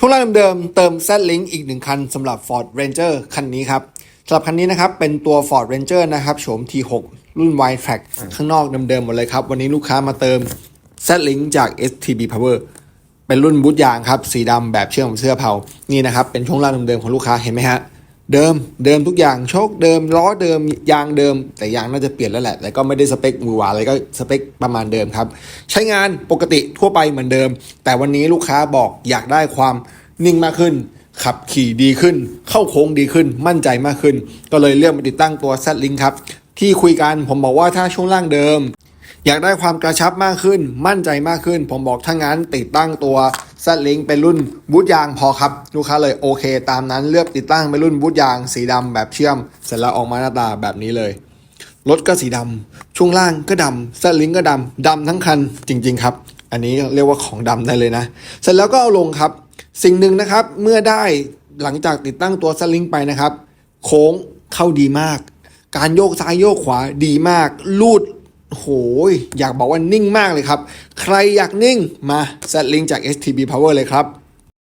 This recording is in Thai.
ช่วงล่างเดิมเติม Z Link อีกหนึ่งคันสำหรับ Ford Ranger คันนี้ครับสำหรับคันนี้นะครับ เป็นตัว Ford Ranger นะครับโฉม T6 รุ่น Wide Track ข้างนอกเดิมๆหมดเลยครับ วันนี้ลูกค้ามาเติม Z Link จาก STB Power เป็นรุ่นบูทยางครับ สีดำแบบเชื่อมเสื้อเผานี่นะครับ เป็นช่วงล่างเดิมๆของลูกค้าเห็นไหมฮะ เดิมเดิมทุกอย่างโชคเดิมล้อเดิมยางเดิม แต่ยางน่าจะเปลี่ยนแล้วแหละ แต่ก็ไม่ได้สเปคมือหวานอะไรก็สเปคประมาณเดิมครับ ใช้งานปกติทั่วไปเหมือนเดิม แต่วันนี้ลูกค้าบอกอยากได้ความนิ่งมากขึ้น ขับขี่ดีขึ้น เข้าโค้งดีขึ้น มั่นใจมากขึ้น ก็เลยเลือกมาติดตั้งตัว Z Link ครับที่คุยกันผมบอกว่าถ้าช่วงล่างเดิม อยากได้ความกระชับมากขึ้น มั่นใจมากขึ้น ผมบอกถ้างั้นติดตั้งตัว Z Link เป็นรุ่นบูทยางพอครับ ลูกค้าเลยโอเค ตามนั้นเลือกติดตั้งเป็นรุ่นบูทยาง สีดำแบบเชื่อม เสร็จแล้วออกมาหน้าตาแบบนี้เลยรถก็สีดำช่วงล่างก็ดำ Z Link ก็ดำดำทั้งคันจริง ๆ ครับ อันนี้เรียกว่าของดำได้เลยนะ เสร็จแล้วก็เอาลงครับ สิ่งหนึ่งนะครับเมื่อได้หลังจากติดตั้งตัว Z Link ไปนะครับ โค้งเข้าดีมาก การโยกซ้ายโยกขวาดีมาก ลูด โหยอยากบอกว่านิ่งมากเลยครับ ใครอยากนิ่งมา Z Link จาก STB Power เลยครับ